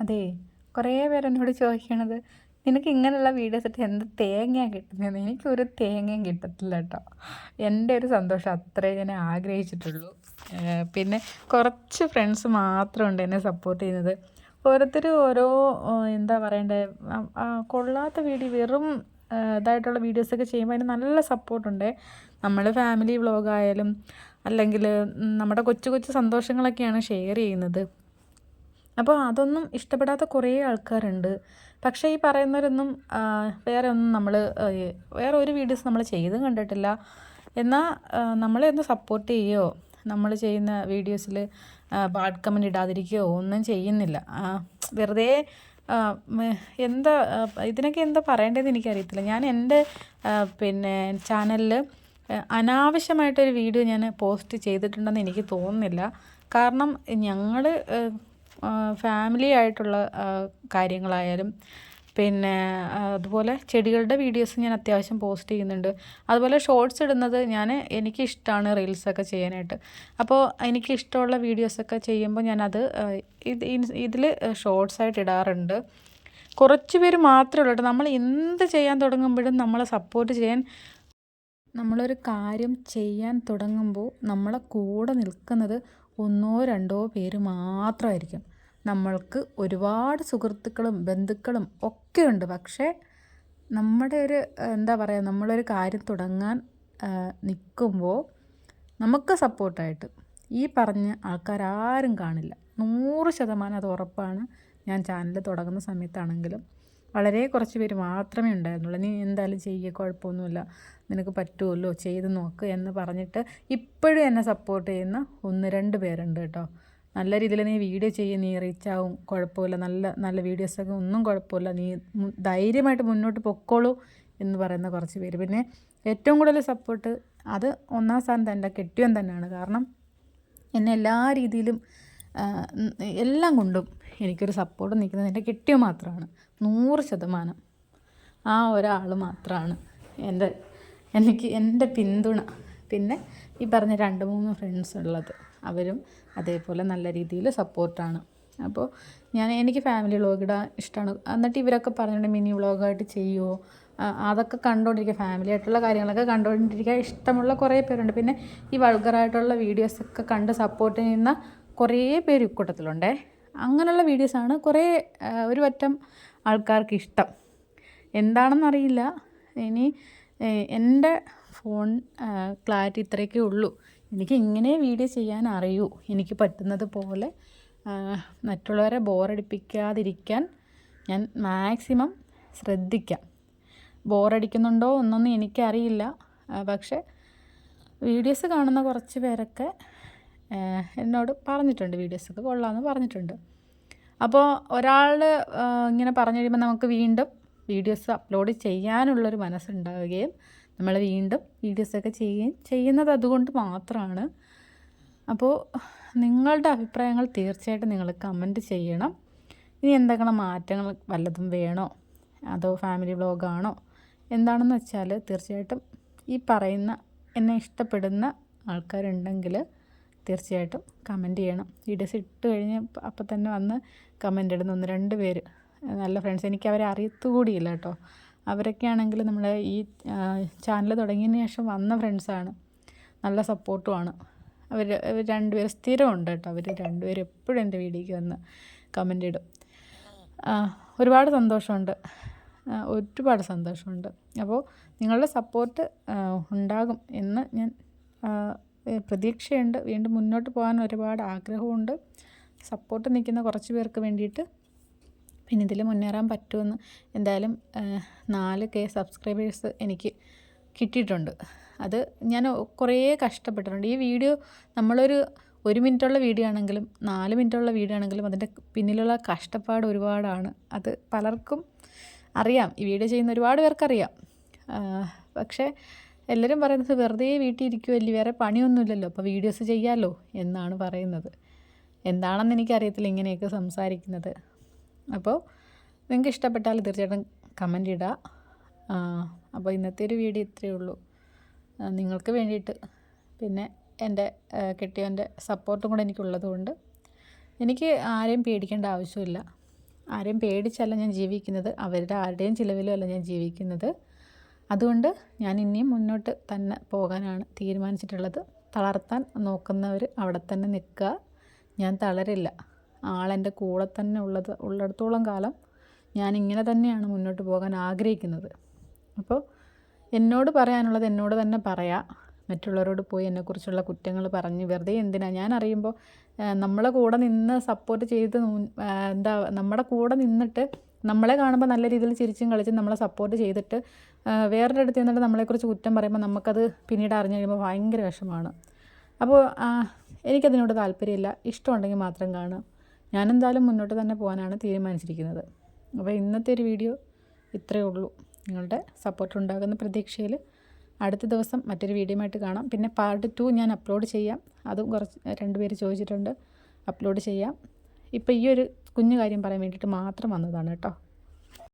അതെ കുറേ പേരെന്നോട് ചോദിക്കണത് നിനക്ക് ഇങ്ങനെയുള്ള വീഡിയോസ് ഇട്ട് എന്ത് തേങ്ങയാണ് കിട്ടുന്നത് എനിക്കൊരു തേങ്ങയും കിട്ടത്തില്ല കേട്ടോ എന്റെ ഒരു സന്തോഷം അത്രേ ഞാൻ ആഗ്രഹിച്ചിട്ടുള്ളൂ. പിന്നെ കുറച്ച് ഫ്രണ്ട്സ് മാത്രമുണ്ട് എന്നെ സപ്പോർട്ട് ചെയ്യുന്നത്. ഓരോരുത്തർ ഓരോ എന്താ പറയണ്ടേ കൊള്ളാത്ത വീഡിയോ വെറും ഇതായിട്ടുള്ള വീഡിയോസൊക്കെ ചെയ്യുമ്പോൾ അതിന് നല്ല സപ്പോർട്ടുണ്ട് നമ്മൾ ഫാമിലി വ്ളോഗായാലും അല്ലെങ്കിൽ നമ്മുടെ കൊച്ചു കൊച്ചു സന്തോഷങ്ങളൊക്കെയാണ് ഷെയർ ചെയ്യുന്നത്. അപ്പോൾ അതൊന്നും ഇഷ്ടപ്പെടാത്ത കുറേ ആൾക്കാരുണ്ട്. പക്ഷേ ഈ പറയുന്നവരൊന്നും വേറെ ഒന്നും നമ്മൾ വേറെ ഒരു വീഡിയോസ് നമ്മൾ ചെയ്തും കണ്ടിട്ടില്ല. എന്നാൽ നമ്മളെ ഒന്ന് സപ്പോർട്ട് ചെയ്യുകയോ നമ്മൾ ചെയ്യുന്ന വീഡിയോസിൽ ബാഡ് കമന്റ് ഇടാതിരിക്കുകയോ ഒന്നും ചെയ്യുന്നില്ല. വെറുതെ എന്താ ഇതിനൊക്കെ എന്താ പറയേണ്ടതെന്ന് എനിക്കറിയത്തില്ല. ഞാൻ എന്റെ പിന്നെ ചാനലിൽ അനാവശ്യമായിട്ടൊരു വീഡിയോ ഞാൻ പോസ്റ്റ് ചെയ്തിട്ടുണ്ടെന്ന് എനിക്ക് തോന്നുന്നില്ല. കാരണം ഞങ്ങൾ ഫാമിലി ആയിട്ടുള്ള കാര്യങ്ങളായാലും പിന്നെ അതുപോലെ ചെടികളുടെ വീഡിയോസ് ഞാൻ അത്യാവശ്യം പോസ്റ്റ് ചെയ്യുന്നുണ്ട്. അതുപോലെ ഷോർട്സ് ഇടുന്നത് ഞാൻ എനിക്കിഷ്ടമാണ് റീൽസൊക്കെ ചെയ്യാനായിട്ട്. അപ്പോൾ എനിക്കിഷ്ടമുള്ള വീഡിയോസൊക്കെ ചെയ്യുമ്പോൾ ഞാനത് ഇത് ഇതിൽ ഷോർട്സ് ആയിട്ട് ഇടാറുണ്ട്. കുറച്ച് പേര് മാത്രമേ ഉള്ളൂ നമ്മൾ എന്ത് ചെയ്യാൻ തുടങ്ങുമ്പോഴും നമ്മളെ സപ്പോർട്ട് ചെയ്യാൻ നമ്മളൊരു കാര്യം ചെയ്യാൻ തുടങ്ങുമ്പോൾ നമ്മളെ കൂടെ നിൽക്കുന്നത് ഒന്നോ രണ്ടോ പേര് മാത്രമായിരിക്കും. നമ്മൾക്ക് ഒരുപാട് സുഹൃത്തുക്കളും ബന്ധുക്കളും ഒക്കെ ഉണ്ട് പക്ഷേ നമ്മുടെ ഒരു എന്താ പറയുക നമ്മളൊരു കാര്യം തുടങ്ങാൻ നിൽക്കുമ്പോൾ നമുക്ക് സപ്പോർട്ടായിട്ട് ഈ പറഞ്ഞ ആൾക്കാരാരും കാണില്ല. നൂറ് ശതമാനം അത് ഉറപ്പാണ്. ഞാൻ ചാനൽ തുടങ്ങുന്ന സമയത്താണെങ്കിലും വളരെ കുറച്ച് പേര് മാത്രമേ ഉണ്ടായിരുന്നുള്ളൂ. നീ എന്തായാലും ചെയ്യുക കുഴപ്പമൊന്നുമില്ല. നിനക്ക് പറ്റുമല്ലോ ചെയ്ത് നോക്ക് എന്ന് പറഞ്ഞിട്ട് ഇപ്പോഴും എന്നെ സപ്പോർട്ട് ചെയ്യുന്ന ഒന്ന് രണ്ട് പേരുണ്ട് കേട്ടോ. നല്ല രീതിയിൽ നീ വീഡിയോ ചെയ്യും നീ റീച്ച് ആവും കുഴപ്പമില്ല. നല്ല നല്ല വീഡിയോസൊക്കെ ഒന്നും കുഴപ്പമില്ല. നീ ധൈര്യമായിട്ട് മുന്നോട്ട് പൊക്കോളൂ എന്ന് പറയുന്ന കുറച്ച് പേര്. പിന്നെ ഏറ്റവും കൂടുതൽ സപ്പോർട്ട് അത് ഒന്നാം സ്ഥാനത്ത് എന്റെ കെട്ടിയവൻ തന്നെയാണ്. കാരണം എന്നെ എല്ലാ രീതിയിലും എല്ലാം കൊണ്ടും എനിക്കൊരു സപ്പോർട്ട് നിൽക്കുന്നത് എന്റെ കെട്ടിയോ മാത്രമാണ്. നൂറ് ശതമാനം. ആ ഒരാൾ മാത്രമാണ് എന്റെ എനിക്ക് എന്റെ പിന്തുണ. പിന്നെ ഈ പറഞ്ഞ രണ്ട് മൂന്ന് ഫ്രണ്ട്സ് ഉള്ളത്. അവരും അതേപോലെ നല്ല രീതിയിൽ സപ്പോർട്ടാണ്. അപ്പോൾ ഞാൻ എനിക്ക് ഫാമിലി വ്ളോഗ് ഇടാൻ ഇഷ്ടമാണ് എന്നിട്ട് ഇവരൊക്കെ പറഞ്ഞിട്ടുണ്ട് മിനി വ്ളോഗായിട്ട് ചെയ്യുമോ അതൊക്കെ കണ്ടുകൊണ്ടിരിക്കുക ഫാമിലി ആയിട്ടുള്ള കാര്യങ്ങളൊക്കെ കണ്ടുകൊണ്ടിരിക്കുക ഇഷ്ടമുള്ള കുറേ പേരുണ്ട്. പിന്നെ ഈ വൾഗറായിട്ടുള്ള വീഡിയോസൊക്കെ കണ്ട് സപ്പോർട്ട് ചെയ്യുന്ന കുറേ പേര് ഇക്കൂട്ടത്തിലുണ്ടേ. അങ്ങനെയുള്ള വീഡിയോസാണ് കുറേ ഒരു പറ്റം ആൾക്കാർക്ക് ഇഷ്ടം. എന്താണെന്നറിയില്ല ഇനി എന്റെ ഫോൺ ക്ലാരിറ്റി ഇത്രയൊക്കെ ഉള്ളൂ. എനിക്ക് ഇങ്ങനെ വീഡിയോ ചെയ്യാൻ അറിയൂ. എനിക്ക് പറ്റുന്നത് പോലെ മറ്റുള്ളവരെ ബോറടിപ്പിക്കാതിരിക്കാൻ ഞാൻ മാക്സിമം ശ്രദ്ധിക്കാം. ബോറടിക്കുന്നുണ്ടോ എന്നൊന്നും എനിക്കറിയില്ല. പക്ഷേ വീഡിയോസ് കാണുന്ന കുറച്ച് പേരൊക്കെ എന്നോട് പറഞ്ഞിട്ടുണ്ട് വീഡിയോസൊക്കെ കൊള്ളാമെന്ന് പറഞ്ഞിട്ടുണ്ട്. അപ്പോൾ ഒരാൾ ഇങ്ങനെ പറഞ്ഞു കഴിയുമ്പോൾ നമുക്ക് വീണ്ടും വീഡിയോസ് അപ്ലോഡ് ചെയ്യാനുള്ളൊരു മനസ്സുണ്ടാവുകയും നമ്മൾ വീണ്ടും വീഡിയോസൊക്കെ ചെയ്യുകയും ചെയ്യുന്നത് അതുകൊണ്ട് മാത്രമാണ് അപ്പോൾ നിങ്ങളുടെ അഭിപ്രായങ്ങൾ തീർച്ചയായിട്ടും നിങ്ങൾ കമന്റ് ചെയ്യണം. ഇനി എന്തെങ്കിലും മാറ്റങ്ങൾ വല്ലതും വേണോ? അതോ ഫാമിലി വ്ളോഗാണോ എന്താണെന്ന് വെച്ചാൽ തീർച്ചയായിട്ടും ഈ പറയുന്ന എന്നെ ഇഷ്ടപ്പെടുന്ന ആൾക്കാരുണ്ടെങ്കിൽ തീർച്ചയായിട്ടും കമന്റ് ചെയ്യണം. വീഡിയോസ് ഇട്ട് കഴിഞ്ഞ് അപ്പം തന്നെ വന്ന് കമന്റ് ഇടുന്ന ഒന്ന് രണ്ട് പേര്. നല്ല ഫ്രണ്ട്സ് എനിക്ക് അവരെ അറിയത്തുകൂടിയില്ല കേട്ടോ. അവരൊക്കെ ആണെങ്കിൽ നമ്മുടെ ഈ ചാനൽ തുടങ്ങിയതിന് ശേഷം വന്ന ഫ്രണ്ട്സാണ് നല്ല സപ്പോർട്ടുമാണ് അവർ രണ്ടുപേരും സ്ഥിരമുണ്ട് കേട്ടോ. അവർ രണ്ടുപേരും എപ്പോഴും എന്റെ വീഡിയോയ്ക്ക് വന്ന് കമന്റ് ഇടും. ഒരുപാട് സന്തോഷമുണ്ട്. ഒരുപാട് സന്തോഷമുണ്ട്. അപ്പോൾ നിങ്ങളുടെ സപ്പോർട്ട് ഉണ്ടാകും എന്ന് ഞാൻ പ്രതീക്ഷയുണ്ട്. വീണ്ടും മുന്നോട്ട് പോകാൻ ഒരുപാട് ആഗ്രഹമുണ്ട് സപ്പോർട്ട് നിൽക്കുന്ന കുറച്ച് പേർക്ക് വേണ്ടിയിട്ട് പിന്നെ ഇതിൽ മുന്നേറാൻ പറ്റുമെന്ന് എന്തായാലും നാല് കെ സബ്സ്ക്രൈബേഴ്സ് എനിക്ക് കിട്ടിയിട്ടുണ്ട്. അത് ഞാൻ കുറേ കഷ്ടപ്പെട്ടിട്ടുണ്ട്. ഈ വീഡിയോ നമ്മളൊരു ഒരു മിനിറ്റുള്ള വീഡിയോ ആണെങ്കിലും നാല് മിനിറ്റുള്ള വീഡിയോ ആണെങ്കിലും അതിന്റെ പിന്നിലുള്ള കഷ്ടപ്പാട് ഒരുപാടാണ്. അത് പലർക്കും അറിയാം. ഈ വീഡിയോ ചെയ്യുന്ന ഒരുപാട് പേർക്കറിയാം. പക്ഷേ എല്ലാവരും പറയുന്നത് വെറുതെ വീട്ടിൽ ഇരിക്കുമല്ലേ വേറെ പണിയൊന്നുമില്ലല്ലോ. അപ്പോൾ വീഡിയോസ് ചെയ്യാമല്ലോ എന്നാണ് പറയുന്നത്. എന്താണെന്ന് എനിക്കറിയത്തില്ല ഇങ്ങനെയൊക്കെ സംസാരിക്കുന്നത്. അപ്പോൾ നിങ്ങൾക്ക് ഇഷ്ടപ്പെട്ടാൽ തീർച്ചയായിട്ടും കമന്റ് ഇടുക അപ്പോൾ ഇന്നത്തെ ഒരു വീഡിയോ ഇത്രയേ ഉള്ളൂ. നിങ്ങൾക്ക് വേണ്ടിയിട്ട് പിന്നെ എന്റെ കെട്ടിയവന്റെ സപ്പോർട്ടും കൂടെ എനിക്കുള്ളതുകൊണ്ട് എനിക്ക് ആരെയും പേടിക്കേണ്ട ആവശ്യമില്ല. ആരെയും പേടിച്ചല്ല ഞാൻ ജീവിക്കുന്നത്. അവരുടെ ആരുടെയും ചിലവിലും അല്ല ഞാൻ ജീവിക്കുന്നത്. അതുകൊണ്ട് ഞാൻ ഇനിയും മുന്നോട്ട് തന്നെ പോകാനാണ് തീരുമാനിച്ചിട്ടുള്ളത്. തളർത്താൻ നോക്കുന്നവർ അവിടെ തന്നെ നിൽക്കുക. ഞാൻ തളരില്ല. ആളെന്റെ കൂടെ തന്നെ ഉള്ളത് ഉള്ളിടത്തോളം കാലം ഞാൻ ഇങ്ങനെ തന്നെയാണ് മുന്നോട്ട് പോകാൻ ആഗ്രഹിക്കുന്നത്. അപ്പോൾ എന്നോട് പറയാനുള്ളത് എന്നോട് തന്നെ പറയാം. മറ്റുള്ളവരോട് പോയി എന്നെക്കുറിച്ചുള്ള കുറ്റങ്ങൾ പറഞ്ഞ് വെറുതെ എന്തിനാ? ഞാൻ അറിയുമ്പോൾ നമ്മളെ കൂടെ നിന്ന് സപ്പോർട്ട് ചെയ്ത് എന്താ നമ്മുടെ കൂടെ നിന്നിട്ട് നമ്മളെ കാണുമ്പോൾ നല്ല രീതിയിൽ ചിരിച്ചും കളിച്ചും നമ്മളെ സപ്പോർട്ട് ചെയ്തിട്ട് വേറൊരു അടുത്ത് നിന്നിട്ട് നമ്മളെക്കുറിച്ച് കുറ്റം പറയുമ്പോൾ നമുക്കത് പിന്നീട് അറിഞ്ഞു കഴിയുമ്പോൾ ഭയങ്കര വിഷമാണ് അപ്പോൾ എനിക്കതിനോട് താല്പര്യമില്ല. ഇഷ്ടമുണ്ടെങ്കിൽ മാത്രം കാണുക. ഞാനെന്തായാലും മുന്നോട്ട് തന്നെ പോകാനാണ് തീരുമാനിച്ചിരിക്കുന്നത്. അപ്പോൾ ഇന്നത്തെ ഒരു വീഡിയോ ഇത്രയേ ഉള്ളൂ. നിങ്ങളുടെ സപ്പോർട്ട് ഉണ്ടാകുന്ന പ്രതീക്ഷയിൽ അടുത്ത ദിവസം മറ്റൊരു വീഡിയോയുമായിട്ട് കാണാം. പിന്നെ പാർട്ട് ടു ഞാൻ അപ്ലോഡ് ചെയ്യാം. അതും കുറച്ച് രണ്ട് പേര് ചോദിച്ചിട്ടുണ്ട്. അപ്ലോഡ് ചെയ്യാം. ഇപ്പോൾ ഈ ഒരു കുഞ്ഞു കാര്യം പറയാൻ വേണ്ടിയിട്ട് മാത്രം വന്നതാണ് കേട്ടോ.